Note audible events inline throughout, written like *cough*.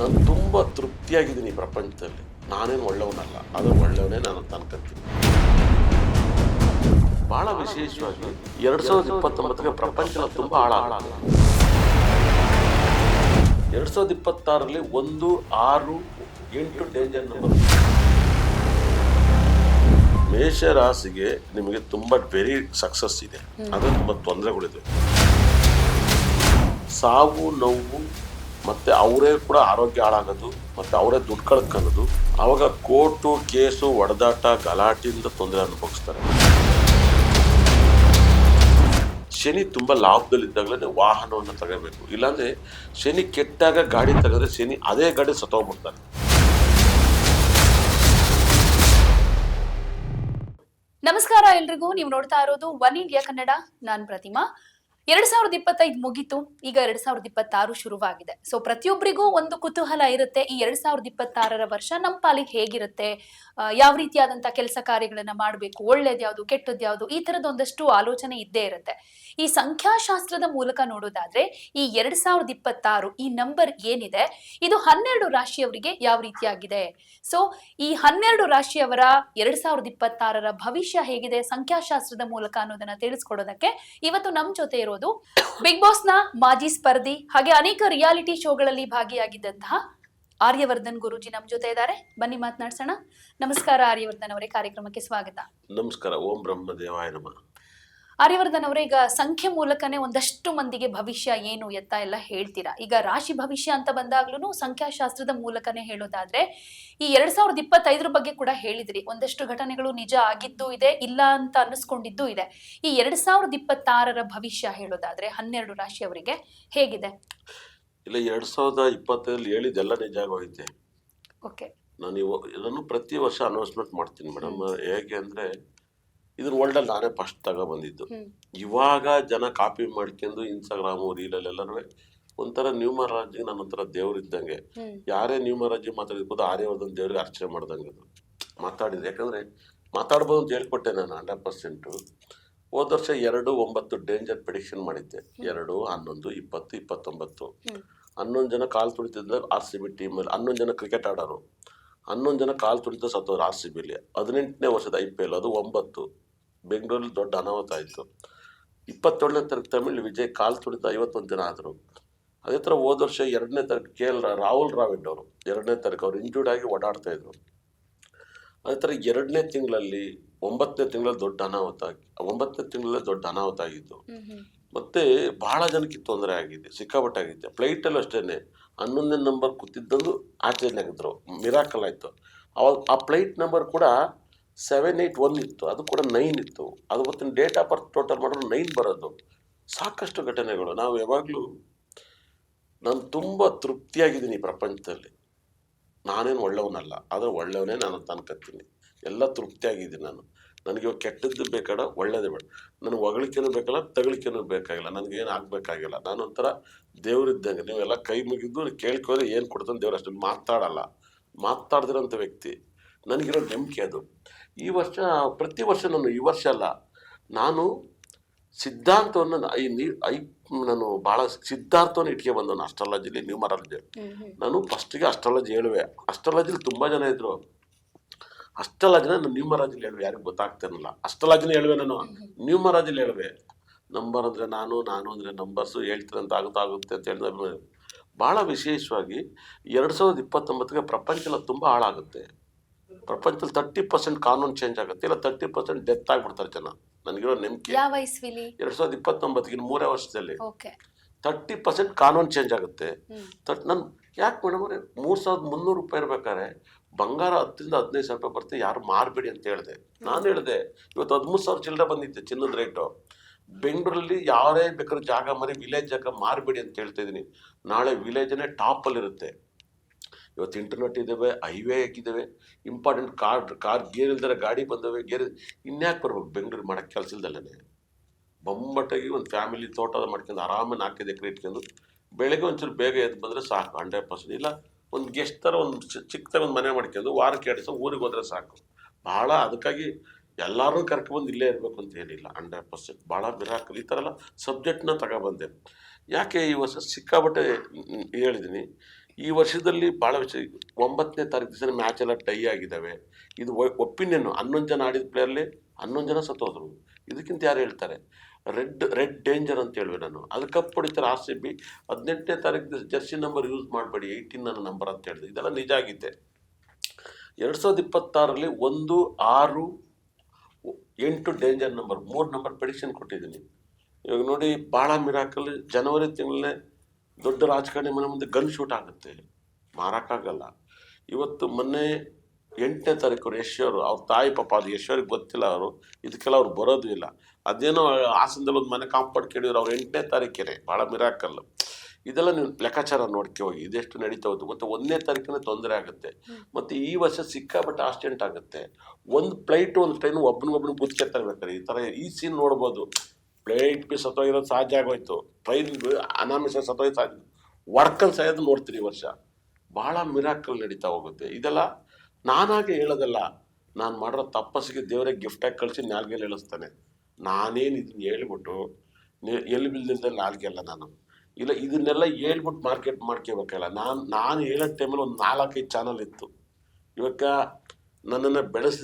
ನಾನು ತುಂಬ ತೃಪ್ತಿಯಾಗಿದ್ದೀನಿ ಈ ಪ್ರಪಂಚದಲ್ಲಿ. ನಾನೇನು ಒಳ್ಳೆಯವನಲ್ಲ ಅದು ಒಳ್ಳೆಯವನೇ ನಾನು ಅಂತ ಭಾಳ ಬಹಳ ವಿಶೇಷವಾಗಿ ಎರಡು ಸಾವಿರದ ಇಪ್ಪತ್ತೊಂಬತ್ತಕ್ಕೆ ಪ್ರಪಂಚ ತುಂಬ ಆಳ ಎರಡು ಸಾವಿರದ ಇಪ್ಪತ್ತಾರರಲ್ಲಿ ಒಂದು ಆರು ಎಂಟು ಡೇಂಜರ್ ನಂಬರ್ ಮೇಷ ರಾಶಿಗೆ ನಿಮಗೆ ತುಂಬ ವೆರಿ ಸಕ್ಸಸ್ ಇದೆ. ಅದು ತುಂಬ ತೊಂದರೆಗಳಿದೆ. ಸಾವು ನೋವು ಮತ್ತೆ ಅವರೇ ಕೂಡ ಆರೋಗ್ಯ ಹಾಳಾಗೋದು, ಮತ್ತೆ ಅವರೇ ದುಡ್ಡು ಕಳ್ಕೊಳ್ಳೋದು. ಅವಾಗ ಕೋರ್ಟು ಕೇಸು ಒಡೆದಾಟ ಗಲಾಟೆಯಿಂದ ತೊಂದರೆ ಅನುಭವಿಸ್ತಾರೆ. ಶನಿ ತುಂಬ ಲಾಭದಲ್ಲಿದ್ದಾಗಲೇ ವಾಹನವನ್ನು ತಗೋಬೇಕು. ಇಲ್ಲಾಂದ್ರೆ ಶನಿ ಕೆಟ್ಟಾಗ ಗಾಡಿ ತೆಗೆದ್ರೆ ಶನಿ ಅದೇ ಗಾಡಿ ಸತ್ತೋಗ್ಬಿಡ್ತಾನೆ ನಮಸ್ಕಾರ ಎಲ್ರಿಗೂ. ನೀವು ನೋಡ್ತಾ ಇರೋದು ಒನ್ ಇಂಡಿಯಾ ಕನ್ನಡ. ನಾನು ಪ್ರತಿಮಾ. ಎರಡ್ ಸಾವಿರದ ಇಪ್ಪತ್ತೈದು ಮುಗೀತು, ಈಗ ಎರಡ್ ಸಾವಿರದ ಇಪ್ಪತ್ತಾರು ಶುರುವಾಗಿದೆ. ಸೊ ಪ್ರತಿಯೊಬ್ಬರಿಗೂ ಒಂದು ಕುತೂಹಲ ಇರುತ್ತೆ, ಈ ಎರಡ್ ಸಾವಿರದ ಇಪ್ಪತ್ತಾರರ ವರ್ಷ ನಮ್ಮ ಪಾಲಿಗೆ ಹೇಗಿರುತ್ತೆ ಯಾವ ರೀತಿಯಾದಂತ ಕೆಲಸ ಕಾರ್ಯಗಳನ್ನ ಮಾಡಬೇಕು, ಒಳ್ಳೇದು ಯಾವುದು ಈ ತರದ ಒಂದಷ್ಟು ಆಲೋಚನೆ ಇದ್ದೇ ಇರುತ್ತೆ. ಈ ಸಂಖ್ಯಾಶಾಸ್ತ್ರದ ಮೂಲಕ ನೋಡೋದಾದ್ರೆ, ಈ ಎರಡ್ ಸಾವಿರದ ಇಪ್ಪತ್ತಾರು ಈ ನಂಬರ್ ಏನಿದೆ, ಇದು ಹನ್ನೆರಡು ರಾಶಿಯವರಿಗೆ ಯಾವ ರೀತಿಯಾಗಿದೆ? ಸೊ ಈ ಹನ್ನೆರಡು ರಾಶಿಯವರ ಎರಡ್ ಸಾವಿರದ ಇಪ್ಪತ್ತಾರರ ಭವಿಷ್ಯ ಹೇಗಿದೆ, ಸಂಖ್ಯಾಶಾಸ್ತ್ರದ ಮೂಲಕ ಅನ್ನೋದನ್ನ ತಿಳಿಸ್ಕೊಡೋದಕ್ಕೆ ಇವತ್ತು ನಮ್ ಜೊತೆ ಇರೋದು ಬಿಗ್ ಬಾಸ್ನ ಮಾಜಿ ಸ್ಪರ್ಧಿ ಹಾಗೆ ಅನೇಕ ರಿಯಾಲಿಟಿ ಶೋಗಳಲ್ಲಿ ಭಾಗಿಯಾಗಿದ್ದಂತಹ ಆರ್ಯವರ್ಧನ್ ಗುರುಜಿ ನಮ್ಮ ಜೊತೆ ಇದ್ದಾರೆ. ಬನ್ನಿ ಮಾತನಾಡ್ಸೋಣ. ನಮಸ್ಕಾರ ಆರ್ಯವರ್ಧನ್ ಅವರೇ, ಕಾರ್ಯಕ್ರಮಕ್ಕೆ ಸ್ವಾಗತ. ನಮಸ್ಕಾರ, ಓಂ ಬ್ರಹ್ಮದೇವಾಯ ನಮಃ. ಆರ್ಯವರ್ಧನ್ ಅವರೇ ಈಗ ಸಂಖ್ಯೆ ಮೂಲಕನೇ ಒಂದಷ್ಟು ಮಂದಿಗೆ ಭವಿಷ್ಯ ಏನು ಎತ್ತ ಎಲ್ಲ ಹೇಳ್ತೀರಾ? ಈಗ ರಾಶಿ ಭವಿಷ್ಯ ಅಂತ ಬಂದಾಗ್ಲೂ ಸಂಖ್ಯಾಶಾಸ್ತ್ರದ ಮೂಲಕನೇ ಹೇಳೋದಾದ್ರೆ ಈ ಎರಡ್ ಸಾವಿರದ ಇಪ್ಪತ್ತೈದರ ಬಗ್ಗೆ ಕೂಡ ಹೇಳಿದ್ರಿ. ಒಂದಷ್ಟು ಘಟನೆಗಳು ನಿಜ ಆಗಿದ್ದು ಇದೆ ಇಲ್ಲ ಅಂತ ಅನ್ನಿಸ್ಕೊಂಡಿದ್ದು ಇದೆ. ಈ ಎರಡ್ ಸಾವಿರದ ಇಪ್ಪತ್ತಾರರ ಭವಿಷ್ಯ ಹೇಳೋದಾದ್ರೆ ಹನ್ನೆರಡು ರಾಶಿಯವರಿಗೆ ಹೇಗಿದೆ? ಇಲ್ಲ ಎರಡ್ ಸಾವಿರದ ಇಪ್ಪತ್ತೈದಲ್ಲಿ ಹೇಳಿದ್ದೆಲ್ಲ ನಿಜ ಆಗೋಯ್ತೆ. ಓಕೆ. ನಾನು ಇದನ್ನು ಪ್ರತಿ ವರ್ಷ ಅನೌನ್ಸ್ಮೆಂಟ್ ಮಾಡ್ತೀನಿ ಮೇಡಮ್. ಹೇಗೆ ಅಂದ್ರೆ ಇದನ್ನ ವರ್ಲ್ಡಲ್ಲಿ ನಾನೇ ಫಸ್ಟ್ ತಗೊಬಂದಿದ್ದು. ಬಂದಿದ್ದು ಇವಾಗ ಜನ ಕಾಪಿ ಮಾಡ್ಕೊಂಡು ಇನ್ಸ್ಟಾಗ್ರಾಮು ರೀಲಲ್ಲೆಲ್ಲರೂ ಒಂಥರ ನ್ಯೂಮರಾಜಿ ನನ್ನ ಒಂಥರ ದೇವ್ರಿದ್ದಂಗೆ ಇದ್ದಂಗೆ. ಯಾರೇ ನ್ಯೂಮರಾಜಿ ಮಾತಾಡಿರ್ಬೋದು ಆರ್ಯವರ್ಧನ್ ದೇವ್ರಿಗೆ ಅರ್ಚನೆ ಮಾಡ್ದಂಗೆ ಅದು. ಮಾತಾಡಿದ್ರು ಯಾಕಂದ್ರೆ ಮಾತಾಡ್ಬೋದು ಅಂತ ಹೇಳ್ಕೊಟ್ಟೆ ನಾನು ಹಂಡ್ರೆಡ್ ಪರ್ಸೆಂಟು ಹೋದ ವರ್ಷ ಎರಡು ಒಂಬತ್ತು ಡೇಂಜರ್ ಪ್ರಿಡಿಕ್ಷನ್ ಮಾಡಿದ್ದೆ. ಎರಡು ಹನ್ನೊಂದು ಇಪ್ಪತ್ತು ಇಪ್ಪತ್ತೊಂಬತ್ತು. ಹನ್ನೊಂದು ಜನ ಕಾಲು ತುಳಿತಿದ್ರೆ ಆರ್ ಸಿ ಬಿ ಟೀಮಲ್ಲಿ ಹನ್ನೊಂದು ಜನ ಕ್ರಿಕೆಟ್ ಆಡೋರು. ಹನ್ನೊಂದು ಜನ ಕಾಲು ತುಳಿತ ಸತ್ತೋರು ಆರ್ ಸಿ ಬಿಲಿ ಹದಿನೆಂಟನೇ ವರ್ಷದ ಐ ಪಿ ಎಲ್ ಅದು ಒಂಬತ್ತು. ಬೆಂಗಳೂರಲ್ಲಿ ದೊಡ್ಡ ಅನಾಹುತ ಆಯಿತು. ಇಪ್ಪತ್ತೇಳನೇ ತಾರೀಕು ತಮಿಳು ವಿಜಯ್ ಕಾಲು ತುಳಿತ ಐವತ್ತೊಂದು ದಿನ ಆದರು. ಅದೇ ಥರ ಹೋದ ವರ್ಷ ಎರಡನೇ ತಾರೀಕು ಕೆ ಎಲ್ ರಾಹುಲ್ ದ್ರಾವಿಡ್ ಅವರು ಎರಡನೇ ತಾರೀಕು ಅವರು ಇಂಜೂರ್ಡ್ ಆಗಿ ಓಡಾಡ್ತಾ ಇದ್ರು. ಅದೇ ಥರ ಎರಡನೇ ತಿಂಗಳಲ್ಲಿ ಒಂಬತ್ತನೇ ತಿಂಗಳಲ್ಲಿ ದೊಡ್ಡ ಅನಾಹುತ ಆಗಿ ಒಂಬತ್ತನೇ ತಿಂಗಳಲ್ಲಿ ದೊಡ್ಡ ಅನಾಹುತ ಆಗಿದ್ದು. ಮತ್ತೆ ಬಹಳ ಜನಕ್ಕೆ ತೊಂದರೆ ಆಗಿದೆ ಸಿಕ್ಕಾಪಟ್ಟೆ ಆಗಿದೆ. ಫ್ಲೈಟಲ್ಲಿ ಅಷ್ಟೇ ಹನ್ನೊಂದನೇ ನಂಬರ್ ಕೂತಿದ್ದಂದು ಆಚರಣೆ ಆಗಿದ್ರು. ಮಿರಾಕಲ್ ಆಯಿತು. ಅವಾಗ ಆ ಫ್ಲೈಟ್ ನಂಬರ್ ಕೂಡ ಸೆವೆನ್ ಏಯ್ಟ್ ಒನ್ ಇತ್ತು. ಅದು ಕೂಡ ನೈನ್ ಇತ್ತು. ಅದು ಗೊತ್ತಿನ ಡೇಟ್ ಆಫ್ ಬರ್ತ್ ಟೋಟಲ್ ಮಾಡಿದ್ರೆ ನೈನ್ ಬರೋದು. ಸಾಕಷ್ಟು ಘಟನೆಗಳು. ನಾವು ಯಾವಾಗಲೂ ನಾನು ತುಂಬ ತೃಪ್ತಿಯಾಗಿದ್ದೀನಿ ಪ್ರಪಂಚದಲ್ಲಿ. ನಾನೇನು ಒಳ್ಳೆಯವನಲ್ಲ ಆದರೆ ಒಳ್ಳೆಯವನೇ ನಾನು ಅನ್ಕೊತೀನಿ ಎಲ್ಲ ತೃಪ್ತಿಯಾಗಿದ್ದೀನಿ ನಾನು. ನನಗೆ ಇವಾಗ ಕೆಟ್ಟದ್ದು ಬೇಕಾಡ ಒಳ್ಳೇದೇ ಬೇಡ. ನನಗೆ ಹೊಗಳಿಕೆನೂ ಬೇಕಲ್ಲ, ತಗಳಿಕೆನೂ ಬೇಕಾಗಿಲ್ಲ. ನನಗೇನು ಆಗಬೇಕಾಗಿಲ್ಲ. ನಾನು ಒಂಥರ ದೇವರಿದ್ದಂಗೆ. ನೀವೆಲ್ಲ ಕೈ ಮುಗಿದು ಕೇಳ್ಕೋದ್ರೆ ಏನು ಕೊಡ್ತಾನೆ ದೇವ್ರು ಅಷ್ಟು. ಮಾತಾಡಲ್ಲ. ಮಾತಾಡ್ದಿರೋಂಥ ವ್ಯಕ್ತಿ. ನನಗಿರೋ ನಂಬಿಕೆ ಅದು. ಈ ವರ್ಷ ಪ್ರತಿ ವರ್ಷ ನಾನು ಈ ವರ್ಷ ಅಲ್ಲ. ನಾನು ಸಿದ್ಧಾಂತವನ್ನು ಐ ಈ ನೀ ಐ ನಾನು ಭಾಳ ಸಿದ್ಧಾಂತವನ್ನು ಇಟ್ಕೆ ಬಂದವನು ಅಸ್ಟ್ರಾಲಜಿಲಿ ನ್ಯೂಮರಾಲಜಿ ನಾನು ಫಸ್ಟಿಗೆ ಅಸ್ಟ್ರಾಲಜಿ ಹೇಳುವೆ. ಅಸ್ಟ್ರಾಲಜಿಲಿ ತುಂಬ ಜನ ಇದ್ರು. ಅಸ್ಟ್ರಾಲಜಿನ ನಾನು ನ್ಯೂಮರಾಜಿಲಿ ಹೇಳುವೆ ಯಾರಿಗೂ ಗೊತ್ತಾಗ್ತಿರಲಿಲ್ಲ. ಅಸ್ಟ್ರಾಲಜಿನ ಹೇಳುವೆ ನಾನು. ನ್ಯೂಮರಾಜಿಲಿ ಹೇಳುವೆ. ನಂಬರ್ ಅಂದರೆ ನಾನು ನಾನು ಅಂದರೆ ನಂಬರ್ಸು ಹೇಳ್ತೀನಿ ಅಂತ ಆಗುತ್ತೆ ಅಂತ ಹೇಳಿದ್ರೆ ಭಾಳ ವಿಶೇಷವಾಗಿ ಎರಡು ಸಾವಿರದ ಇಪ್ಪತ್ತೊಂಬತ್ತಿಗೆ ಪ್ರಪಂಚ ತುಂಬ ಹಾಳಾಗುತ್ತೆ. ಪ್ರಪಂಚದಲ್ಲಿ ತರ್ಟಿ ಪರ್ಸೆಂಟ್ ಕಾನೂನು ಚೇಂಜ್ ಆಗುತ್ತೆ. ಇಲ್ಲ ತರ್ಟಿ ಪರ್ಸೆಂಟ್ ಡೆತ್ ಆಗ್ಬಿಡ್ತಾರೆ ಜನ. ನನಗಿರೋ ನಂಬಿಕೆ ಯಾವ ಎರಡು ಸಾವಿರದ ಇಪ್ಪತ್ತೊಂಬತ್ತಿಗೆ ಇನ್ನು ಮೂರೇ ವರ್ಷದಲ್ಲಿ. ಓಕೆ. ತರ್ಟಿ ಪರ್ಸೆಂಟ್ ಕಾನೂನು ಚೇಂಜ್ ಆಗುತ್ತೆ. ತಟ್ ನಾನು ಯಾಕೆ ಮೇಡಮ್ ಅವರೇ? ಮೂರು ಸಾವಿರದ ಮುನ್ನೂರು ರೂಪಾಯಿ ಇರ್ಬೇಕಾದ್ರೆ ಬಂಗಾರ ಹತ್ತರಿಂದ ಹದಿನೈದು ಸಾವಿರ ರೂಪಾಯಿ ಬರುತ್ತೆ ಯಾರು ಮಾರಬೇಡಿ ಅಂತ ಹೇಳಿದೆ. ನಾನು ಹೇಳಿದೆ ಇವತ್ತು ಹದಿಮೂರು ಸಾವಿರ ಚಿಲ್ಲರೆ ಬಂದಿತ್ತು ಚಿನ್ನದ ರೇಟು ಬೆಂಗಳೂರಲ್ಲಿ ಯಾರೇ ಬೇಕಾದ್ರೂ ಜಾಗ ಮರಿ ವಿಲೇಜ್ ಜಾಗ ಮಾರಬೇಡಿ ಅಂತ ಹೇಳ್ತಾ ಇದ್ದೀನಿ. ನಾಳೆ ವಿಲೇಜನೇ ಟಾಪಲ್ಲಿರುತ್ತೆ ಇವತ್ತು ಇಂಟರ್ನೆಟ್ ಇದ್ದಾವೆ ಹೈವೇ ಹಾಕಿದ್ದಾವೆ ಇಂಪಾರ್ಟೆಂಟ್ ಕಾರ್ ಕಾರ್ ಗೇರ್ ಇಲ್ದರೆ ಗಾಡಿ ಬಂದವೆ ಗೇರ್ ಇನ್ಯಾಕೆ ಬರ್ಬೇಕು ಬೆಂಗಳೂರು ಮಾಡೋಕ್ಕೆ ಕೆಲಸ ಬೊಂಬಟ್ಟಾಗಿ ಒಂದು ಫ್ಯಾಮಿಲಿ ತೋಟ ಮಾಡ್ಕೊಂಡು ಆರಾಮ ನಾಲ್ಕೈದು ಎಕರೆ ಇಟ್ಕೊಂಡು ಬೆಳಗ್ಗೆ ಒಂಚೂರು ಬೇಗ ಎದ್ದು ಬಂದರೆ ಸಾಕು ಹಂಡ್ರೆಡ್ ಪರ್ಸೆಂಟ್ ಇಲ್ಲ, ಒಂದು ಗೆಸ್ಟ್ ಥರ ಒಂದು ಚಿಕ್ಕದಾಗ ಒಂದು ಮನೆ ಮಾಡ್ಕೊಂಡು ವಾರಕ್ಕೆ ಎರಡು ಸಹ ಊರಿಗೆ ಹೋದರೆ ಸಾಕು. ಭಾಳ ಅದಕ್ಕಾಗಿ ಎಲ್ಲರೂ ಕರ್ಕೊಬಂದು ಇಲ್ಲೇ ಇರಬೇಕು ಅಂತ ಏನಿಲ್ಲ ಹಂಡ್ರೆಡ್ ಪರ್ಸೆಂಟ್ ಭಾಳ ಮಿರಾಕಲ್ ಈ ಥರ ಎಲ್ಲ ಸಬ್ಜೆಕ್ಟ್ನ ತಗೊಬಂದೆ ಯಾಕೆ ಈ ವರ್ಷ ಸಿಕ್ಕಾಬಟ್ಟೆ ಹೇಳಿದ್ದೀನಿ ಈ ವರ್ಷದಲ್ಲಿ ಭಾಳ ವಿಷಯ ಒಂಬತ್ತನೇ ತಾರೀಕು ದಿವಸ ಮ್ಯಾಚ್ ಎಲ್ಲ ಟೈ ಆಗಿದ್ದಾವೆ. ಇದು ಒಪಿನಿಯನ್ನು ಹನ್ನೊಂದು ಜನ ಆಡಿದ ಪ್ಲೇಯರ್ಲಿ ಹನ್ನೊಂದು ಜನ ಸತ್ತೋದ್ರು. ಇದಕ್ಕಿಂತ ಯಾರು ಹೇಳ್ತಾರೆ? ರೆಡ್ ರೆಡ್ ಡೇಂಜರ್ ಅಂತ ಹೇಳುವೆ ನಾನು. ಅದು ಕಪ್ ಹೊಡಿತಾರೆ ಆರ್ ಸಿ ಬಿ ಹದಿನೆಂಟನೇ ತಾರೀಕು ಜರ್ಸಿ ನಂಬರ್ ಯೂಸ್ ಮಾಡಬೇಡಿ ಏಯ್ಟೀನ್ ನನ್ನ ನಂಬರ್ ಅಂತ ಹೇಳಿದೆ ಇದೆಲ್ಲ ನಿಜ ಆಗಿದೆ. ಎರಡು ಸಾವಿರದ ಇಪ್ಪತ್ತಾರರಲ್ಲಿ ಒಂದು, ಆರು, ಎಂಟು ಡೇಂಜರ್ ನಂಬರ್ ಮೂರು ನಂಬರ್ ಪ್ರೆಡಿಕ್ಷನ್ ಕೊಟ್ಟಿದ್ದೀನಿ. ಇವಾಗ ನೋಡಿ ಭಾಳ ಮಿರಾಕಲ್ ಜನವರಿ ತಿಂಗಳೇ ದೊಡ್ಡ ರಾಜಕಾರಣಿ ಮನೆ ಮುಂದೆ ಗನ್ ಶೂಟ್ ಆಗುತ್ತೆ. ಮಾರೋಕ್ಕಾಗಲ್ಲ ಇವತ್ತು ಮೊನ್ನೆ ಎಂಟನೇ ತಾರೀಕು ಯಶ್ವರು ಅವ್ರ ತಾಯಿ ಪಾಪ ಅದು ಯಶ್ವರಿಗೆ ಗೊತ್ತಿಲ್ಲ ಅವರು. ಇದಕ್ಕೆಲ್ಲ ಅವ್ರು ಬರೋದು ಇಲ್ಲ. ಅದೇನೋ ಹಾಸನದಲ್ಲಿ ಒಂದು ಮನೆ ಕಾಂಪೌಂಡ್ ಕೇಳಿದ್ರು ಅವ್ರು ಎಂಟನೇ ತಾರೀಕೇನೆ. ಭಾಳ ಮಿರಾಕಲ್. ಇದೆಲ್ಲ ನೀವು ಲೆಕ್ಕಾಚಾರ ನೋಡ್ಕೆ ಹೋಗಿ. ಇದೆಷ್ಟು ನಡೀತಾ ಹೋಯ್ತು. ಮತ್ತು ಒಂದನೇ ತಾರೀಕಿನ ತೊಂದರೆ ಆಗುತ್ತೆ. ಮತ್ತು ಈ ವರ್ಷ ಸಿಕ್ಕಾಪಟ್ಟೆ ಆಕ್ಸಿಡೆಂಟ್ ಆಗುತ್ತೆ. ಒಂದು ಫ್ಲೈಟ್ ಒಂದು ಟ್ರೈನ್ ಒಬ್ಬನಿಗೊಬ್ಬನಿಗೆ ಬುದ್ಕೆತ್ತಾರೆ ತರಬೇಕಾರೆ. ಈ ಥರ ಈ ಸೀನ್ ನೋಡ್ಬೋದು. ಫ್ಲೈಟ್ ಬಿ ಸತ್ತೋಗಿರೋದು ಸಾಧ್ಯ ಆಗೋಯ್ತು. ಟ್ರೈನ್ ಅನಾಮಿಷ ಸತ್ತೋಗಿ ಸಾಧ್ಯ ವರ್ಕನ್ ಸಾಯೋದು ನೋಡ್ತೀನಿ ಈ ವರ್ಷ. ಭಾಳ ಮಿರಾಕಲ್ ನಡೀತಾ ಹೋಗುತ್ತೆ. ಇದೆಲ್ಲ ನಾನಾಗೆ ಹೇಳೋದಲ್ಲ. ನಾನು ಮಾಡಿರೋ ತಪ್ಪಸ್ಸಿಗೆ ದೇವರೇ ಗಿಫ್ಟಾಗಿ ಕಳಿಸಿ ನಾಲ್ಗೆಲ್ಲ ಹೇಳಿಸ್ತಾನೆ. ನಾನೇನು ಇದನ್ನ ಹೇಳ್ಬಿಟ್ಟು ಎಲ್ಲಿ ಬಿಲ್ದಿಲ್ದಲ್ಲಿ ನಾಲ್ಗೆ ಅಲ್ಲ ನಾನು. ಇಲ್ಲ, ಇದನ್ನೆಲ್ಲ ಹೇಳ್ಬಿಟ್ಟು ಮಾರ್ಕೆಟ್ ಮಾಡ್ಕೋಬೇಕಲ್ಲ. ನಾನು ನಾನು ಹೇಳೋ ಟೈಮಲ್ಲಿ ಒಂದು ನಾಲ್ಕೈದು ಚಾನಲ್ ಇತ್ತು. ಇವಾಗ ನನ್ನನ್ನು ಬೆಳೆಸಿ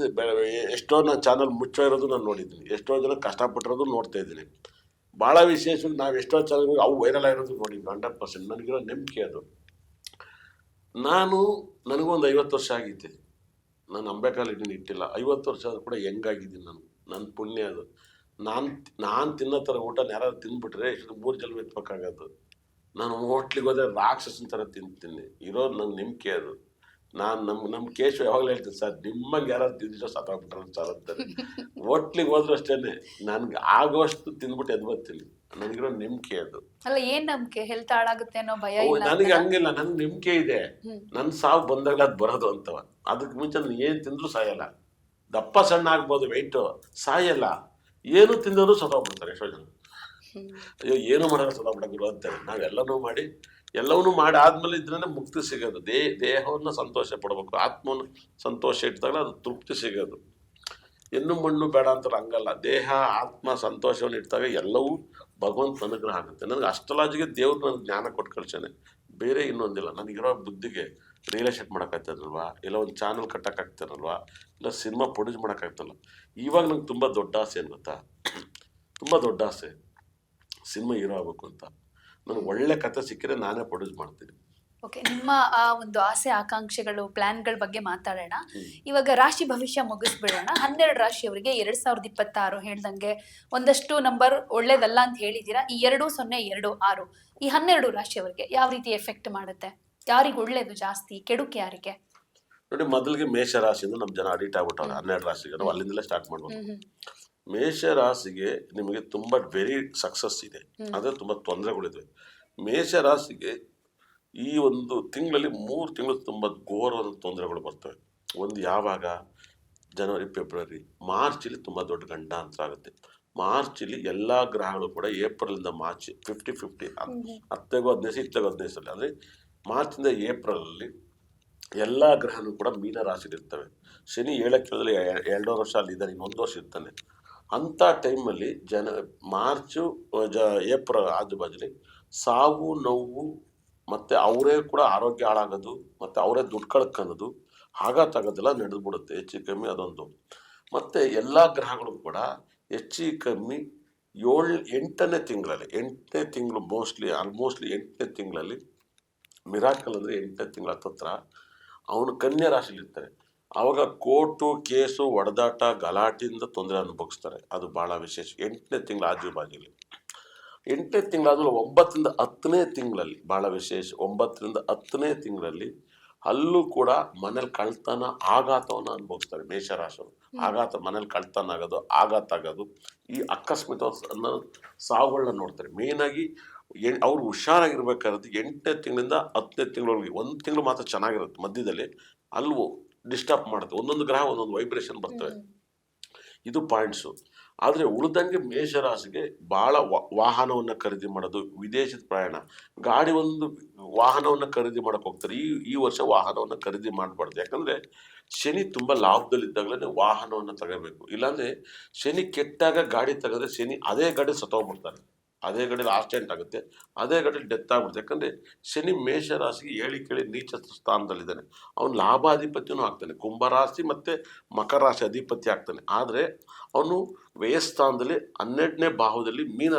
ಎಷ್ಟೋ ನಾನು ಚಾನಲ್ ಮುಚ್ಚೋ ಇರೋದು ನಾನು ನೋಡಿದ್ದೀನಿ. ಎಷ್ಟೋ ಜನ ಕಷ್ಟಪಟ್ಟಿರೋದು ನೋಡ್ತಾ ಇದ್ದೀನಿ. ಭಾಳ ವಿಶೇಷವಾಗಿ ನಾವು ಎಷ್ಟೋ ಚಾನಲ್ ಅವು ವೈರಲ್ ಆಗಿರೋದು ನೋಡಿದ್ವಿ ಹಂಡ್ರೆಡ್ ಪರ್ಸೆಂಟ್ ನನಗಿರೋ ನಂಬಿಕೆ ಅದು. ನಾನು ನನಗೊಂದು ಐವತ್ತು ವರ್ಷ ಆಗಿದ್ದೆ ನಾನು ಅಂಬೇಕಾಲ್ ಇದ್ದೀನಿ, ಇಟ್ಟಿಲ್ಲ. ಐವತ್ತು ವರ್ಷ ಆದರೂ ಕೂಡ ಹೆಂಗಾಗಿದ್ದೀನಿ ನಾನು. ನನ್ನ ಪುಣ್ಯ ಅದು. ನಾನು ನಾನು ತಿನ್ನೋ ಥರ ಊಟ ಯಾರು ತಿಂದ್ಬಿಟ್ರೆ ಎಷ್ಟು ಮೂರು ಜನ ಎತ್ಬೇಕಾಗದು. ನಾನು ಹೋಟ್ಲಿಗೆ ಹೋದ್ರೆ ರಾಕ್ಷಸನ ಥರ ತಿಂತೀನಿ. ಇರೋದು ನನ್ನ ನಂಬಿಕೆ ಅದು. ನಾನು ನಮ್ಮ ನಮ್ಮ ಕೇಶವ ಯಾವಾಗಲೂ ಹೇಳ್ತೀನಿ ಸರ್ ನಿಮ್ಮಂಗೆ ಯಾರು ತಿಂದಿರೋ ಸತ್ತಾಗ್ಬಿಟ್ರೆ ಸರ್ ಅಂತಾರೆ. ಹೋಟ್ಲಿಗೆ ಹೋದ್ರು ಅಷ್ಟೇ ನನ್ಗೆ ಆಗೋಷ್ಟು ತಿಂದ್ಬಿಟ್ಟು ಎದ್ದು ಬರ್ತೀನಿ. ನನಗಿರೋ ನಂಬಿಕೆ ಅದು. ಅಲ್ಲ ಏನ್ ನಂಬಿಕೆ? ಹೆಲ್ತ್ ಹಾಳಾಗುತ್ತೆ ಅನ್ನೋ ಭಯ ನನಗೆ? ಹಂಗಿಲ್ಲ ನನ್ ನಂಬಿಕೆ ಇದೆ. ನನ್ನ ಸಾವು ಬಂದಾಗ ಅದು ಬರೋದು ಅಂತವ ಅದಕ್ಕೆ ಮುಂಚೆ ನಾನು ಏನು ತಿಂದ್ರು ಸಾಯಲ್ಲ. ದಪ್ಪ ಸಣ್ಣ ಆಗ್ಬೋದು ವೆಯ್ಟು ಸಾಯಲ್ಲ. ಏನು ತಿಂದರೂ ಸತ್ತೋಗ್ಬಿಡ್ತಾರೆ ಎಷ್ಟೋ ಜನ. ಅಯ್ಯೋ, ಏನು ಮಾಡಲ್ಲ ಅಂತ ಅಂತಾರೆ. ನಾವೆಲ್ಲನೂ ಮಾಡಿ, ಎಲ್ಲವನ್ನೂ ಮಾಡಿ ಆದ್ಮೇಲೆ ಇದ್ರೇ ಮುಕ್ತಿ ಸಿಗೋದು. ದೇ, ದೇಹವನ್ನು ಸಂತೋಷ ಪಡ್ಬೇಕು. ಆತ್ಮನ ಸಂತೋಷ ಇಟ್ಟಾಗ ಅದು ತೃಪ್ತಿ ಸಿಗೋದು. ಹೆಣ್ಣು ಮಣ್ಣು ಬೇಡ ಅಂತ ಹಂಗಲ್ಲ. ದೇಹ, ಆತ್ಮ ಸಂತೋಷವನ್ನು ಇಟ್ಟಾಗ ಎಲ್ಲವೂ ಭಗವಂತ ಅನುಗ್ರಹ ಆಗುತ್ತೆ. ನನಗೆ ಅಷ್ಟಲಾಜಿಗೆ ದೇವ್ರು ನನಗೆ ಜ್ಞಾನ ಕೊಟ್ಟು ಕಳ್ಸೇನೆ ಬೇರೆ ಇನ್ನೊಂದಿಲ್ಲ. ನನಗಿರೋ ಬುದ್ಧಿಗೆ ರಿಯಲ್ ಎಸ್ಟೇಟ್ ಮಾಡೋಕ್ಕಾಗ್ತದಲ್ವಾ? ಇಲ್ಲ ಒಂದು ಚಾನಲ್ ಕಟ್ಟೋಕ್ಕಾಗ್ತಾರಲ್ವಾ ಇಲ್ಲ ಸಿನಿಮಾ ಪ್ರೊಡ್ಯೂಸ್ ಮಾಡೋಕ್ಕಾಗ್ತಲ್ಲ ಇವಾಗ ನಂಗೆ ತುಂಬ ದೊಡ್ಡ ಆಸೆ ಏನು ಗೊತ್ತಾ? ತುಂಬ ದೊಡ್ಡ ಆಸೆ. ಸಿನಿಮಾ ಹೀರೋ ಆಗಬೇಕು ಅಂತ. ನನಗೆ ಒಳ್ಳೆ ಕತೆ ಸಿಕ್ಕಿದ್ರೆ ನಾನೇ ಪ್ರೊಡ್ಯೂಸ್ ಮಾಡ್ತೀನಿ. ಓಕೆ ನಿಮ್ಮ ಆ ಒಂದು ಆಸೆ ಆಕಾಂಕ್ಷೆಗಳು ಪ್ಲಾನ್ಗಳ ಬಗ್ಗೆ ಮಾತಾಡೋಣ. ಇವಾಗ ರಾಶಿ ಭವಿಷ್ಯ ಮುಗಿಸ್ಬಿಡೋಣ. ಹನ್ನೆರಡು ರಾಶಿಯವರಿಗೆ ಎರಡ್ ಸಾವಿರದ ಇಪ್ಪತ್ತಾರು ಹೇಳ್ದಂಗೆ ಒಂದಷ್ಟು ನಂಬರ್ ಒಳ್ಳೇದಲ್ಲ ಅಂತ ಹೇಳಿದ್ದೀರಾ ಈ ಎರಡು ಸೊನ್ನೆ ಎರಡು ಆರು. ಈ ಹನ್ನೆರಡು ರಾಶಿಯವರಿಗೆ ಯಾವ ರೀತಿ ಎಫೆಕ್ಟ್ ಮಾಡುತ್ತೆ? ಯಾರಿಗೆ ಒಳ್ಳೇದು ಜಾಸ್ತಿ ಕೆಡುಕೆ ಯಾರಿಗೆ? ನೋಡಿ ಮೊದಲಿಗೆ ಮೇಷ ರಾಶಿಯಿಂದ ನಮ್ಮ ಜನ ಅಡಿಟ್ ಆಗ್ಬಿಟ್ಟವ್ರೆ. ಹನ್ನೆರಡು ರಾಶಿಗೆ. ನಾವು ಅಲ್ಲಿಂದಲೇ ಸ್ಟಾರ್ಟ್ ಮಾಡ್ಬೋದು. ಮೇಷ ರಾಶಿಗೆ ನಿಮಗೆ ತುಂಬ ವೆರಿ ಸಕ್ಸಸ್ ಇದೆ. ಅಂದರೆ ತುಂಬ ತೊಂದರೆಗಳಿದೆ ಮೇಷ ರಾಶಿಗೆ ಈ ಒಂದು ತಿಂಗಳಲ್ಲಿ ಮೂರು ತಿಂಗಳು ತುಂಬ ಘೋರವಾದ ತೊಂದರೆಗಳು ಬರ್ತವೆ. ಒಂದು ಯಾವಾಗ? ಜನವರಿ ಫೆಬ್ರವರಿ ಮಾರ್ಚಲ್ಲಿ ತುಂಬ ದೊಡ್ಡ ಗಂಡಾಂತರ ಆಗುತ್ತೆ. ಮಾರ್ಚಲ್ಲಿ ಎಲ್ಲ ಗ್ರಹಗಳು ಕೂಡ ಏಪ್ರಿಲಿಂದ ಮಾರ್ಚ್ ಫಿಫ್ಟಿ ಫಿಫ್ಟಿ ಹತ್ತೆಗೋ ಹದಿನೈದು ಇತ್ತಗೂ ಹದಿನೈದು ಸಲ ಅಂದರೆ ಮಾರ್ಚಿಂದ ಏಪ್ರಿಲಲ್ಲಿ ಎಲ್ಲ ಗ್ರಹನೂ ಕೂಡ ಮೀನ ರಾಶಿಲಿ ಇರ್ತವೆ ಶನಿ ಏಳಕ್ಕೆ ಎರಡೂವರೆ ವರ್ಷ ಅಲ್ಲಿ ಇದ್ದಾನೆ ಇನ್ನೊಂದು ವರ್ಷ ಇರ್ತಾನೆ. ಅಂಥ ಟೈಮಲ್ಲಿ ಜನ, ಮಾರ್ಚು ಜ ಏಪ್ರಿಲ್ ಆಜು ಬಾಜುಲಿ ಸಾವು, ನೋವು ಮತ್ತು ಅವರೇ ಕೂಡ ಆರೋಗ್ಯ ಹಾಳಾಗೋದು, ಮತ್ತು ಅವರೇ ದುಡ್ಡು ಕಳ್ಕೊಳ್ಳೋದು ಆಘಾತ ಆಗೋದೆಲ್ಲ ನಡೆದ್ಬಿಡುತ್ತೆ. ಹೆಚ್ಚು ಕಮ್ಮಿ ಅದೊಂದು. ಮತ್ತು ಎಲ್ಲ ಗ್ರಹಗಳು ಕೂಡ ಹೆಚ್ಚು ಕಮ್ಮಿ ಏಳು, ಎಂಟನೇ ತಿಂಗಳಲ್ಲಿ, ಎಂಟನೇ ತಿಂಗಳು ಮೋಸ್ಟ್ಲಿ, ಆಲ್ಮೋಸ್ಟ್ಲಿ ಎಂಟನೇ ತಿಂಗಳಲ್ಲಿ, ಮಿರಾಕಲ್ ಅಂದರೆ ಎಂಟನೇ ತಿಂಗಳ ಹತ್ತತ್ರ, ಅವನು ಕನ್ಯಾ ರಾಶಿಲಿ ಇರ್ತಾರೆ ಆವಾಗ ಕೋರ್ಟು ಕೇಸು ಒಡೆದಾಟ ಗಲಾಟೆಯಿಂದ ತೊಂದರೆ ಅನುಭವಿಸ್ತಾರೆ. ಅದು ಭಾಳ ವಿಶೇಷ. ಎಂಟನೇ ತಿಂಗಳ ಆಜು ಬಾಜಿಲಿ ಎಂಟನೇ ತಿಂಗಳಾದ್ಮೇಲೆ ಒಂಬತ್ತರಿಂದ ಹತ್ತನೇ ತಿಂಗಳಲ್ಲಿ ಭಾಳ ವಿಶೇಷ ಒಂಬತ್ತರಿಂದ ಹತ್ತನೇ ತಿಂಗಳಲ್ಲಿ ಅಲ್ಲೂ ಕೂಡ ಮನೇಲಿ ಕಳ್ತನ ಆಘಾತವನ್ನು ಅನುಭವಿಸ್ತಾರೆ ಮೇಷರಾಶರು ಆಘಾತ ಮನೇಲಿ ಕಳ್ತನ ಆಗೋದು ಆಘಾತ ಆಗೋದು ಈ ಆಕಸ್ಮಿಕ ಸಾವುಗಳನ್ನ ನೋಡ್ತಾರೆ. ಮೇಯ್ನಾಗಿ ಎಣ್ ಅವ್ರು ಹುಷಾರಾಗಿರ್ಬೇಕಾದ್ರೆ ಎಂಟನೇ ತಿಂಗಳಿಂದ ಹತ್ತನೇ ತಿಂಗಳವರೆಗೆ ಒಂದು ತಿಂಗಳು ಮಾತ್ರ ಚೆನ್ನಾಗಿರುತ್ತೆ ಮಧ್ಯದಲ್ಲಿ ಅಲ್ಲೂ ಡಿಸ್ಟರ್ಬ್ ಮಾಡುತ್ತೆ. ಒಂದೊಂದು ಗ್ರಹ ಒಂದೊಂದು ವೈಬ್ರೇಷನ್ ಬರ್ತವೆ. ಇದು ಪಾಯಿಂಟ್ಸು ಆದರೆ ಉಳಿದಂಗೆ ಮೇಷರಾಶಿಗೆ ಭಾಳ ವಾಹನವನ್ನು ಖರೀದಿ ಮಾಡೋದು ವಿದೇಶದ ಪ್ರಯಾಣ. ಗಾಡಿ ಒಂದು ವಾಹನವನ್ನು ಖರೀದಿ ಮಾಡೋಕೆ ಹೋಗ್ತಾರೆ. ಈ ಈ ವರ್ಷ ವಾಹನವನ್ನು ಖರೀದಿ ಮಾಡಬಾರ್ದು. ಯಾಕಂದರೆ ಶನಿ ತುಂಬ ಲಾಭದಲ್ಲಿದ್ದಾಗಲೇ ವಾಹನವನ್ನು ತಗೋಬೇಕು. ಇಲ್ಲಾಂದರೆ ಶನಿ ಕೆಟ್ಟಾಗ ಗಾಡಿ ತೆಗೆದ್ರೆ ಶನಿ ಅದೇ ಗಾಡಿ ಸತ್ತೋಗ್ಬಿಡ್ತಾರೆ ಅದೇ ಗಡಿಯಲ್ಲಿ ಆಕ್ಸಿಡೆಂಟ್ ಆಗುತ್ತೆ. ಅದೇ ಗಡಿಯಲ್ಲಿ ಡೆತ್ ಆಗ್ಬಿಡುತ್ತೆ. ಯಾಕಂದರೆ ಶನಿ ಮೇಷ ರಾಶಿಗೆ ಹೇಳಿ ಕೇಳಿ ನೀಚ ಸ್ಥಾನದಲ್ಲಿದ್ದಾನೆ. ಅವನು ಲಾಭಾಧಿಪತ್ಯನೂ ಆಗ್ತಾನೆ. ಕುಂಭರಾಶಿ ಮತ್ತು ಮಕರ ರಾಶಿ ಅಧಿಪತಿ ಆಗ್ತಾನೆ. ಆದರೆ ಅವನು ವ್ಯಯಸ್ಥಾನದಲ್ಲಿ ಹನ್ನೆರಡನೇ ಭಾವದಲ್ಲಿ ಮೀನ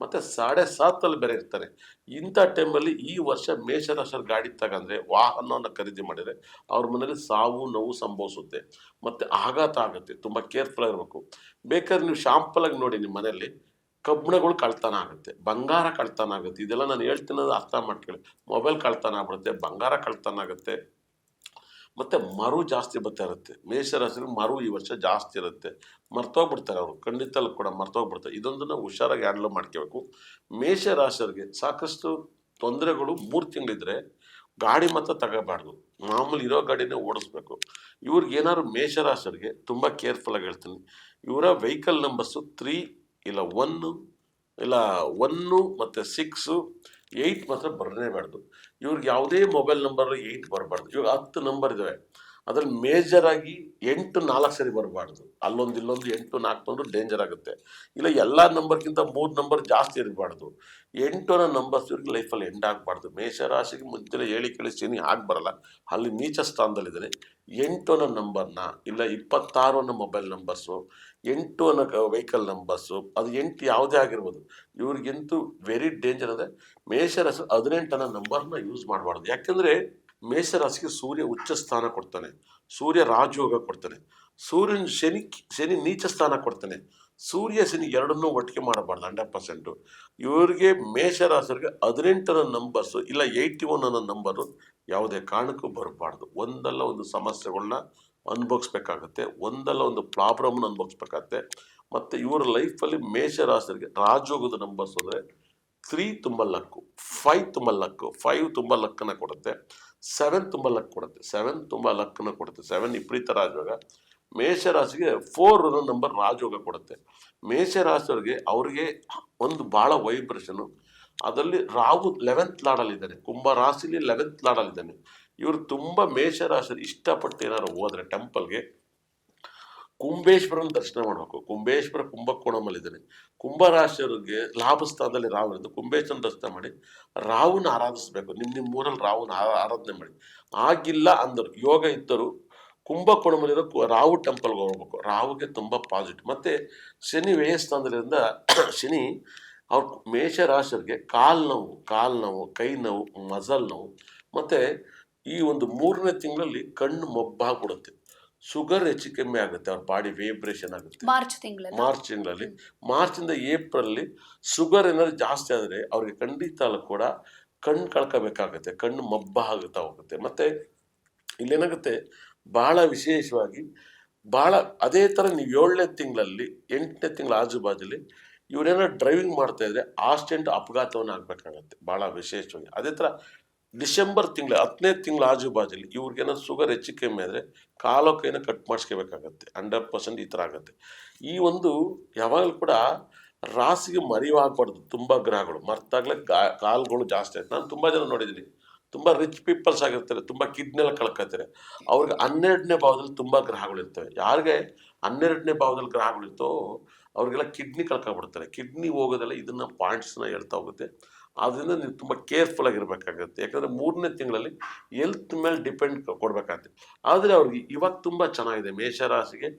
ಮತ್ತು ಸಾಡೆ ಸಾತಲ್ಲಿ ಬೇರೆ ಇರ್ತಾನೆ. ಇಂಥ ಟೈಮಲ್ಲಿ ಈ ವರ್ಷ ಮೇಷರಾಶಿಯಲ್ಲಿ ಗಾಡಿ ತಗಂದ್ರೆ ವಾಹನವನ್ನು ಖರೀದಿ ಮಾಡಿದರೆ ಅವ್ರ ಮನೇಲಿ ಸಾವು ನೋವು ಸಂಭವಿಸುತ್ತೆ. ಮತ್ತು ಆಘಾತ ಆಗುತ್ತೆ. ತುಂಬ ಕೇರ್ಫುಲ್ ಆಗಿರಬೇಕು. ಬೇಕಾದ್ರೆ ನೀವು ಶಾಂಪಲ್ ಆಗಿ ನೋಡಿ ನಿಮ್ಮ ಮನೆಯಲ್ಲಿ. ಕಬ್ಬಿಣಗಳು ಕಳ್ತನ ಆಗುತ್ತೆ, ಬಂಗಾರ ಕಳ್ತನ ಆಗುತ್ತೆ. ಇದೆಲ್ಲ ನಾನು ಹೇಳ್ತೀನಿ ಅರ್ಥ ಮಾಡ್ಕೊಳ್ಳಿ. ಮೊಬೈಲ್ ಕಳ್ತನ ಆಗ್ಬಿಡುತ್ತೆ, ಬಂಗಾರ ಕಳ್ತನ ಆಗುತ್ತೆ. ಮತ್ತೆ ಮರು ಜಾಸ್ತಿ ಬರ್ತಾ ಇರುತ್ತೆ. ಮೇಷರಾಶಿಗೆ ಮರು ಈ ವರ್ಷ ಜಾಸ್ತಿ ಇರುತ್ತೆ. ಮರ್ತೋಗ್ಬಿಡ್ತಾರೆ ಅವರು. ಖಂಡಿತ ಕೂಡ ಮರ್ತೋಗ್ಬಿಡ್ತಾರೆ. ಇದೊಂದನ್ನು ಹುಷಾರಾಗಿ ಹ್ಯಾಂಡಲ್ ಮಾಡ್ಕೋಬೇಕು. ರಾಶರಿಗೆ ಸಾಕಷ್ಟು ತೊಂದರೆಗಳು ಮೂರು ತಿಂಗಳಿದ್ರೆ ಗಾಡಿ ಮಾತ್ರ ತಗೋಬಾರ್ದು. ಮಾಮೂಲಿ ಇರೋ ಗಾಡಿನೇ ಓಡಿಸ್ಬೇಕು. ಇವ್ರಿಗೆ ಏನಾದ್ರು ತುಂಬ ಕೇರ್ಫುಲ್ಲಾಗಿ ಹೇಳ್ತೀನಿ. ಇವರ ವೆಹಿಕಲ್ ನಂಬರ್ಸು ತ್ರೀ ಇಲ್ಲ ಒನ್ನು ಇಲ್ಲ ಒನ್ನು ಮತ್ತು ಸಿಕ್ಸು ಏಯ್ಟ್ ಮಾತ್ರ ಬರಲೇಬಾರ್ದು. ಇವ್ರಿಗೆ ಯಾವುದೇ ಮೊಬೈಲ್ ನಂಬರ್ ಏಯ್ಟ್ ಬರಬಾರ್ದು. ಇವಾಗ ಹತ್ತು ನಂಬರ್ ಇದಾವೆ. ಅದ್ರಲ್ಲಿ ಮೇಜರ್ ಆಗಿ ಎಂಟು, ನಾಲ್ಕು ಸರಿ ಬರಬಾರ್ದು. ಅಲ್ಲೊಂದು, ಇಲ್ಲೊಂದು, ಎಂಟು, ನಾಲ್ಕು ತೊಂದ್ರೆ ಡೇಂಜರ್ ಆಗುತ್ತೆ. ಇಲ್ಲ, ಎಲ್ಲ ನಂಬರ್ಗಿಂತ ಮೂರು ನಂಬರ್ ಜಾಸ್ತಿ ಇರಬಾರ್ದು. ಎಂಟು ಅನ್ನೋ ನಂಬರ್ಸ್ ಇವ್ರಿಗೆ ಲೈಫಲ್ಲಿ ಎಂಡ್ ಆಗಬಾರ್ದು. ಮೇಷರಾಶಿಗೆ ಮುಂಚೆ ಹೇಳಿ ಕೇಳಿ ಶನಿ ಆಗಿ ಬರಲ್ಲ. ಅಲ್ಲಿ ನೀಚ ಸ್ಥಾನದಲ್ಲಿದ್ದಾನೆ. ಎಂಟು ಅನ್ನೋ ನಂಬರ್ನ ಇಲ್ಲ, ಇಪ್ಪತ್ತಾರು ಅನ್ನೋ ಮೊಬೈಲ್ ನಂಬರ್ಸು ಎಂಟು ಅನ್ನೋ ವೆಹಿಕಲ್ ನಂಬರ್ಸು ಅದು ಎಂಟು ಯಾವುದೇ ಆಗಿರ್ಬೋದು. ಇವ್ರಿಗಂತೂ ವೆರಿ ಡೇಂಜರ್ ಅಂದರೆ ಮೇಷರಸ್ ಅನ್ನೋ ನಂಬರ್ನ ಯೂಸ್ ಮಾಡಬಾರ್ದು. ಯಾಕೆಂದರೆ ಮೇಷರಾಶಿಗೆ ಸೂರ್ಯ ಉಚ್ಚ ಸ್ಥಾನ ಕೊಡ್ತಾನೆ. ಸೂರ್ಯ ರಾಜಯೋಗ ಕೊಡ್ತಾನೆ. ಸೂರ್ಯನ ಶನಿ ಶನಿ ನೀಚ ಸ್ಥಾನ ಕೊಡ್ತಾನೆ. ಸೂರ್ಯ, ಶನಿ ಎರಡನ್ನೂ ಒಟ್ಟಿಗೆ ಮಾಡಬಾರ್ದು ಹಂಡ್ರೆಡ್ ಪರ್ಸೆಂಟು ಇವ್ರಿಗೆ ಮೇಷರಾಶಿಗೆ ಹದಿನೆಂಟರ ನಂಬರ್ಸು ಇಲ್ಲ ಏಯ್ಟಿ ಒನ್ ಅನ್ನೋ ನಂಬರು ಯಾವುದೇ ಕಾರಣಕ್ಕೂ ಬರಬಾರ್ದು. ಒಂದಲ್ಲ ಒಂದು ಸಮಸ್ಯೆಗಳನ್ನ ಅನುಭವಿಸ್ಬೇಕಾಗತ್ತೆ. ಒಂದಲ್ಲ ಒಂದು ಪ್ರಾಬ್ಲಮ್ನ ಅನುಭವಿಸ್ಬೇಕಾಗತ್ತೆ. ಮತ್ತು ಇವರ ಲೈಫಲ್ಲಿ ಮೇಷರಾಶಿಗೆ ರಾಜಯೋಗದ ನಂಬರ್ಸ್ ಅಂದರೆ ತ್ರೀ ತುಂಬ ಲಕ್ಕು ಫೈವ್ ತುಂಬ ಲಕ್ಕು ಫೈವ್ ತುಂಬ ಲಕ್ಕನ್ನು ಕೊಡುತ್ತೆ. ಸೆವೆನ್ ತುಂಬ ಲಕ್ ಕೊಡುತ್ತೆ. ಸೆವೆನ್ ತುಂಬ ಲಕ್ನ ಕೊಡುತ್ತೆ. ಸೆವೆನ್ ವಿಪರೀತ ರಾಜಯೋಗ. ಮೇಷರಾಶಿಗೆ ಫೋರ್ ಅನ್ನೋ ನಂಬರ್ ರಾಜಯೋಗ ಕೊಡುತ್ತೆ. ಮೇಷರಾಶಿಯವ್ರಿಗೆ ಅವರಿಗೆ ಒಂದು ಭಾಳ ವೈಬ್ರೇಷನು ಅದರಲ್ಲಿ ರಾಹು ಲೆವೆಂತ್ ಲಾಡಲ್ಲಿದ್ದಾನೆ ಕುಂಭ ರಾಶಿಲಿ ಲೆವೆಂತ್ ಲಾಡಲ್ಲಿದ್ದಾನೆ ಇವರು ತುಂಬ ಮೇಷರಾಶಿ ಇಷ್ಟಪಟ್ಟು ಏನಾದ್ರು ಹೋದರೆ ಟೆಂಪಲ್ಗೆ ಕುಂಬೇಶ್ವರನ ದರ್ಶನ ಮಾಡಬೇಕು. ಕುಂಬೇಶ್ವರ ಕುಂಭಕೋಣಮಲ್ಲಿದ್ದಾನೆ. ಕುಂಭರಾಶಿಯವರಿಗೆ ಲಾಭ ಸ್ಥಾನದಲ್ಲಿ ರಾಹು ಕುಂಭೇಶ್ವರನ ದರ್ಶನ ಮಾಡಿ ರಾವನ ಆರಾಧಿಸಬೇಕು. ನಿಮ್ಮ ನಿಮ್ಮ ಊರಲ್ಲಿ ರಾವನ ಆರಾಧನೆ ಮಾಡಿ. ಆಗಿಲ್ಲ ಅಂದರು, ಯೋಗ ಇದ್ದರು, ಕುಂಭಕೋಣಮಲ್ಲಿರೋ ರಾವು ಟೆಂಪಲ್ಗೆ ಹೋಗ್ಬೇಕು. ರಾವುಗೆ ತುಂಬ ಪಾಸಿಟಿವ್ ಮತ್ತು ಶನಿ ವ್ಯಯಸ್ಥಾನದಲ್ಲಿಂದ *clears throat* ಶನಿ ಅವ್ರ ಮೇಷರಾಶಿಯರಿಗೆ ಕಾಲು ನೋವು ಕಾಲು ನೋವು, ಕೈ ನೋವು, ಮಜಲ್ ನೋವು, ಮತ್ತು ಈ ಒಂದು ಮೂರನೇ ತಿಂಗಳಲ್ಲಿ ಕಣ್ಣು ಮೊಬ್ಬಾಗ್ಬಿಡುತ್ತೆ. ಶುಗರ್ ಹೆಚ್ಚು ಕಮ್ಮಿ ಆಗುತ್ತೆ ಅವ್ರ ಬಾಡಿ ವೈಬ್ರೇಷನ್ ಆಗುತ್ತೆ. ಮಾರ್ಚ್ ತಿಂಗಳಲ್ಲಿ. ಮಾರ್ಚ್ ತಿಂಗಳಲ್ಲಿ. ಮಾರ್ಚಿಂದ ಏಪ್ರಿಲಲ್ಲಿ ಶುಗರ್ ಏನಾದ್ರು ಜಾಸ್ತಿ ಆದರೆ ಅವ್ರಿಗೆ ಖಂಡಿತ ಕೂಡ ಕಣ್ಣು ಕಳ್ಕೋಬೇಕಾಗತ್ತೆ ಕಣ್ಣು ಮಬ್ಬ ಆಗುತ್ತಾ ಹೋಗುತ್ತೆ. ಮತ್ತೆ ಇಲ್ಲೇನಾಗುತ್ತೆ ಬಹಳ ವಿಶೇಷವಾಗಿ ಬಹಳ ಅದೇ ಥರ ನೀವು ಏಳನೇ ತಿಂಗಳಲ್ಲಿ ಎಂಟನೇ ತಿಂಗಳ ಆಜುಬಾಜುಲಿ ಇವರೇನೋ ಡ್ರೈವಿಂಗ್ ಮಾಡ್ತಾ ಇದ್ರೆ ಆಕ್ಸಿಡೆಂಟ್ ಅಪಘಾತವನ್ನು ಆಗಬೇಕಾಗತ್ತೆ ಭಾಳ ವಿಶೇಷವಾಗಿ. ಅದೇ ಥರ ಡಿಸೆಂಬರ್ ತಿಂಗಳ, ಹತ್ತನೇ ತಿಂಗಳ ಆಜುಬಾಜಲ್ಲಿ ಇವ್ರಿಗೇನಾದ್ರು ಶುಗರ್ ಹೆಚ್ಚು ಕಮ್ಮಿ ಆದರೆ ಕಾಲೋ ಕೈನ ಕಟ್ ಮಾಡಿಸ್ಕೋಬೇಕಾಗತ್ತೆ ಹಂಡ್ರೆಡ್ ಪರ್ಸೆಂಟ್ ಈ ಥರ ಆಗುತ್ತೆ. ಈ ಒಂದು ಯಾವಾಗಲೂ ಕೂಡ ರಾಸಿಗೆ ಮರಿವಾಗಬಾರ್ದು ತುಂಬ ಗ್ರಹಗಳು. ಮರ್ತಾಗಲೇ ಗಾ ಕಾಲುಗಳು ಜಾಸ್ತಿ ಆಯ್ತು. ನಾನು ತುಂಬ ಜನ ನೋಡಿದ್ದೀನಿ, ತುಂಬ ರಿಚ್ ಪೀಪಲ್ಸ್ ಆಗಿರ್ತಾರೆ, ತುಂಬ ಕಿಡ್ನಿ ಎಲ್ಲ ಕಳ್ಕೊತಾರೆ ಅವ್ರಿಗೆ ಹನ್ನೆರಡನೇ ಭಾವದಲ್ಲಿ ತುಂಬ ಗ್ರಹಗಳು ಇರ್ತವೆ. ಯಾರಿಗೆ ಹನ್ನೆರಡನೇ ಭಾವದಲ್ಲಿ ಗ್ರಹಗಳಿರ್ತೋ ಅವ್ರಿಗೆಲ್ಲ ಕಿಡ್ನಿ ಕಳ್ಕೊಬಿಡ್ತಾರೆ ಕಿಡ್ನಿ ಹೋಗೋದೆಲ್ಲ ಇದನ್ನು ಪಾಯಿಂಟ್ಸ್ನ ಹೇಳ್ತಾ ಹೋಗುತ್ತೆ. ಆದ್ದರಿಂದ ನೀವು ತುಂಬ ಕೇರ್ಫುಲ್ ಆಗಿರ್ಬೇಕಾಗತ್ತೆ. ಯಾಕಂದರೆ ಮೂರನೇ ತಿಂಗಳಲ್ಲಿ ಹೆಲ್ತ್ ಮೇಲೆ ಡಿಪೆಂಡ್ ಕೊಡಬೇಕಾಗುತ್ತೆ. ಆದರೆ ಅವ್ರಿಗೆ ಇವಾಗ ತುಂಬ ಚೆನ್ನಾಗಿದೆ. ಮೇಷರಾಶಿಗೆ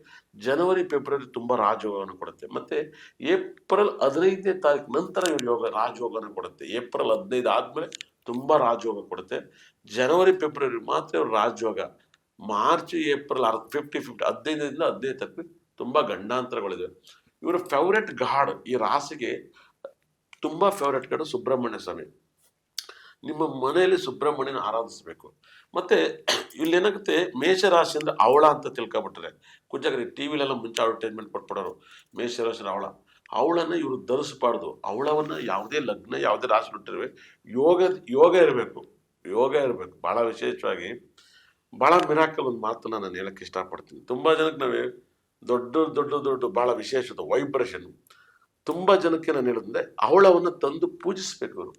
ಜನವರಿ ಫೆಬ್ರವರಿ ತುಂಬ ರಾಜಯೋಗವನ್ನು ಕೊಡುತ್ತೆ. ಮತ್ತು ಏಪ್ರಿಲ್ ಹದಿನೈದನೇ ತಾರೀಕು ನಂತರ ಇವ್ರು ಯೋಗ, ರಾಜಯೋಗನ ಕೊಡುತ್ತೆ. ಏಪ್ರಿಲ್ ಹದಿನೈದು ಆದಮೇಲೆ ತುಂಬ ರಾಜಯೋಗ ಕೊಡುತ್ತೆ. ಜನವರಿ ಫೆಬ್ರವರಿ ಮಾತ್ರ ಇವ್ರು ರಾಜಯೋಗ. ಮಾರ್ಚ್ ಏಪ್ರಿಲ್ ಅರ್ ಫಿಫ್ಟಿ ಫಿಫ್ಟಿ ಹದಿನೈದರಿಂದ ಹದಿನೈದು ತನಕ ತುಂಬ ಗಂಡಾಂತರಗಳಿವೆ ಇವರ ಫೇವ್ರೆಟ್ ಗಾಡ್ ಈ ರಾಶಿಗೆ ತುಂಬ ಫೇವ್ರೇಟ್ ಕಡೆ ಸುಬ್ರಹ್ಮಣ್ಯ ಸ್ವಾಮಿ. ನಿಮ್ಮ ಮನೆಯಲ್ಲಿ ಸುಬ್ರಹ್ಮಣ್ಯನ ಆರಾಧಿಸಬೇಕು. ಮತ್ತೆ ಇಲ್ಲೇನಾಗುತ್ತೆ ಮೇಷರಾಶಿ ಅಂದರೆ ಅವಳ ಅಂತ ತಿಳ್ಕೊಬಿಟ್ರೆ, ಕುಜಾಗ್ರಿ ಟಿ ವಿಲೆಲ್ಲ ಮುಂಚೆ ಅಡ್ವರ್ಟೈಸ್ಮೆಂಟ್ ಕೊಟ್ಬಿಡೋರು ಮೇಷರಾಶಿ ಅವಳ. ಅವಳನ್ನ ಇವರು ಧರಿಸಬಾರ್ದು. ಅವಳವನ್ನು ಯಾವುದೇ ಲಗ್ನ, ಯಾವುದೇ ರಾಶಿ ಬಿಟ್ಟಿರುವೆ ಯೋಗ ಯೋಗ ಇರಬೇಕು. ಯೋಗ ಇರಬೇಕು. ಭಾಳ ವಿಶೇಷವಾಗಿ. ಭಾಳ ಮಿರಾಕಲ್ ಒಂದು ಮಾತನ್ನು ನಾನು ಹೇಳಕ್ಕೆ ಇಷ್ಟಪಡ್ತೀನಿ. ತುಂಬ ಜನಕ್ಕೆ ನಾವೇ ದೊಡ್ಡ ದೊಡ್ಡ ದೊಡ್ಡ ಭಾಳ ವಿಶೇಷದ ವೈಬ್ರೇಷನ್ ತುಂಬಾ ಜನಕ್ಕೆ ನಾನು ಹೇಳಿದ್ರೆ ಅವಳವನ್ನ ತಂದು ಪೂಜಿಸ್ಬೇಕು ಅವರು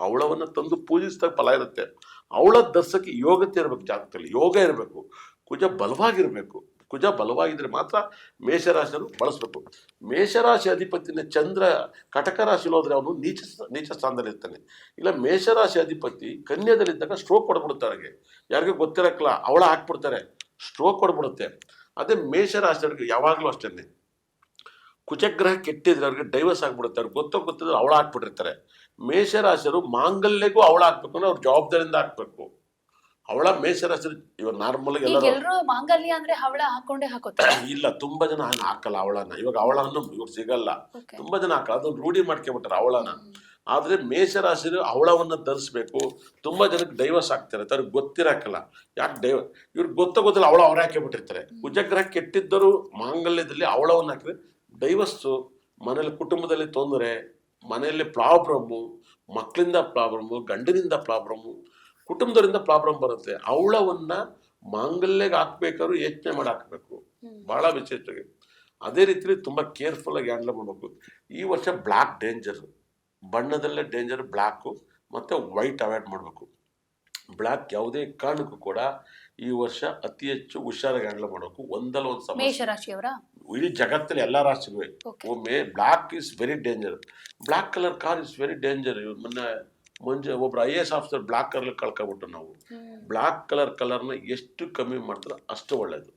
ಅವಳವನ್ನ ತಂದು ಪೂಜಿಸಿದಾಗ ಫಲ ಇರುತ್ತೆ. ಅವಳ ದರ್ಶಕ್ಕೆ ಯೋಗತೆ ಇರಬೇಕು, ಜಾಗದಲ್ಲಿ ಯೋಗ ಇರಬೇಕು, ಕುಜ ಬಲವಾಗಿರಬೇಕು. ಕುಜ ಬಲವಾಗಿದ್ರೆ ಮಾತ್ರ ಮೇಷರಾಶಿಯನ್ನು ಬಳಸಬೇಕು. ಮೇಷರಾಶಿ ಅಧಿಪತಿನ ಚಂದ್ರ ಕಟಕ ರಾಶಿಲಿ ಹೋದ್ರೆ ಅವನು ನೀಚ ನೀಚ ಸ್ಥಾನದಲ್ಲಿ ಇರ್ತಾನೆ. ಇಲ್ಲ, ಮೇಷರಾಶಿ ಅಧಿಪತಿ ಕನ್ಯಾದಲ್ಲಿದ್ದಾಗ ಸ್ಟ್ರೋಕ್ ಹೊಡ್ಬಿಡ್ತಾರೆ ಯಾರಿಗೂ ಗೊತ್ತಿರಕ್ಕಲ್ಲ, ಅವಳ ಹಾಕ್ಬಿಡ್ತಾರೆ ಸ್ಟ್ರೋಕ್ ಕೊಡ್ಬಿಡುತ್ತೆ. ಅದೇ ಮೇಷರಾಶಿಯವ್ರಿಗೆ ಯಾವಾಗಲೂ ಅಷ್ಟೇ ಕುಜಗ್ರಹ ಕೆಟ್ಟಿದ್ರೆ ಅವ್ರಿಗೆ ಡೈವರ್ಸ್ ಆಗ್ಬಿಡುತ್ತೆ. ಅವ್ರಿಗೆ ಗೊತ್ತೋ ಗೊತ್ತಿದ್ರೆ ಅವಳ ಹಾಕ್ಬಿಟ್ಟಿರ್ತಾರೆ. ಮೇಷರಾಶಿಯರು ಮಾಂಗಲ್ಯಗೂ ಅವಳ ಹಾಕ್ಬೇಕು ಅಂದ್ರೆ ಅವ್ರ ಜವಾಬ್ದಾರಿಯಿಂದ ಹಾಕ್ಬೇಕು. ಅವಳ ಮೇಷರಾಶಿ ಇವಾಗ ನಾರ್ಮಲ್ ಈಗ ಎಲ್ಲರೂ ಎಲ್ರು ಮಾಂಗಲ್ಯ ಅಂದ್ರೆ ಹವಳ ಹಾಕೊಂಡೇ ಹಾಕೋತಾರೆ ಇಲ್ಲ ತುಂಬಾ ಜನ ಹಾಕಲ್ಲ ಅವಳನ್ನ. ಇವಾಗ ಅವಳನ್ನು ಇವ್ರು ಸಿಗಲ್ಲ. ತುಂಬಾ ಜನ ಹಾಕಲ್ಲ. ಅದನ್ನ ರೂಢಿ ಮಾಡ್ಕೊಂಬಿಟ್ಟಾರೆ ಅವಳನ ಆದ್ರೆ ಮೇಷರಾಶಿರು ಅವಳವನ್ನ ಧರಿಸ್ಬೇಕು. ತುಂಬಾ ಜನಕ್ಕೆ ಡೈವರ್ಸ್ ಆಗ್ತಾರೆ ಅವ್ರಿಗೆ ಗೊತ್ತಿರಕ್ಕಲ್ಲ ಯಾಕೆ ಡೈವ ಇವ್ರಿಗೆ ಗೊತ್ತ ಗೊತ್ತಿಲ್ಲ ಅವಳ ಅವ್ರ ಹಾಕಿ ಬಿಟ್ಟಿರ್ತಾರೆ ಕುಜಗ್ರಹ ಕೆಟ್ಟಿದ್ದರು ಮಾಂಗಲ್ಯದಲ್ಲಿ ಅವಳವನ್ನ ಹಾಕಿದ್ರೆ ಡೈವರ್ಸು ಮನೇಲಿ ಕುಟುಂಬದಲ್ಲಿ ತೊಂದರೆ ಮನೆಯಲ್ಲಿ ಪ್ರಾಬ್ಲಮ್ಮು ಮಕ್ಕಳಿಂದ ಪ್ರಾಬ್ಲಮ್ಮು ಗಂಡನಿಂದ ಪ್ರಾಬ್ಲಮ್ಮು ಕುಟುಂಬದವರಿಂದ ಪ್ರಾಬ್ಲಮ್ ಬರುತ್ತೆ. ಅವಳವನ್ನ ಮಾಂಗಲ್ಯಗೆ ಹಾಕ್ಬೇಕಾದ್ರೂ ಯೋಚನೆ ಮಾಡಿ ಹಾಕ್ಬೇಕು. ಬಹಳ ವಿಶೇಷವಾಗಿ. ಅದೇ ರೀತಿಲಿ ತುಂಬ ಕೇರ್ಫುಲ್ ಆಗಿ ಹ್ಯಾಂಡಲ್ ಮಾಡಬೇಕು. ಈ ವರ್ಷ ಬ್ಲ್ಯಾಕ್ ಡೇಂಜರ್ ಬಣ್ಣದಲ್ಲೇ ಡೇಂಜರ್ ಬ್ಲ್ಯಾಕು ಮತ್ತು ವೈಟ್ ಅವಾಯ್ಡ್ ಮಾಡಬೇಕು. ಬ್ಲ್ಯಾಕ್ ಯಾವುದೇ ಕಾರಣಕ್ಕೂ ಕೂಡ ಈ ವರ್ಷ ಅತಿ ಹೆಚ್ಚು ಹುಷಾರಾಗಿ ಹ್ಯಾಂಡಲ್ ಮಾಡಬೇಕು ಒಂದಲ್ಲ ಒಂದು ಸಮಸ್ಯೆ. ಮೇಷರಾಶಿಯವರ? ಇಡೀ ಜಗತ್ತಲ್ಲಿ ಎಲ್ಲ ಓಕೆ ಒಮ್ಮೆ black is very danger black colour car is very danger ಮೊನ್ನೆ ಮುಂಜೆ ಒಬ್ರು I A S officer black colour ಕಳ್ಕೊಬಿಟ್ಟು ನಾವು. ಬ್ಲಾಕ್ ಕಲರ್ ಕಲರ್ನ ಎಷ್ಟು ಕಮ್ಮಿ ಮಾಡ್ತಾರೆ ಅಷ್ಟು ಒಳ್ಳೆಯದು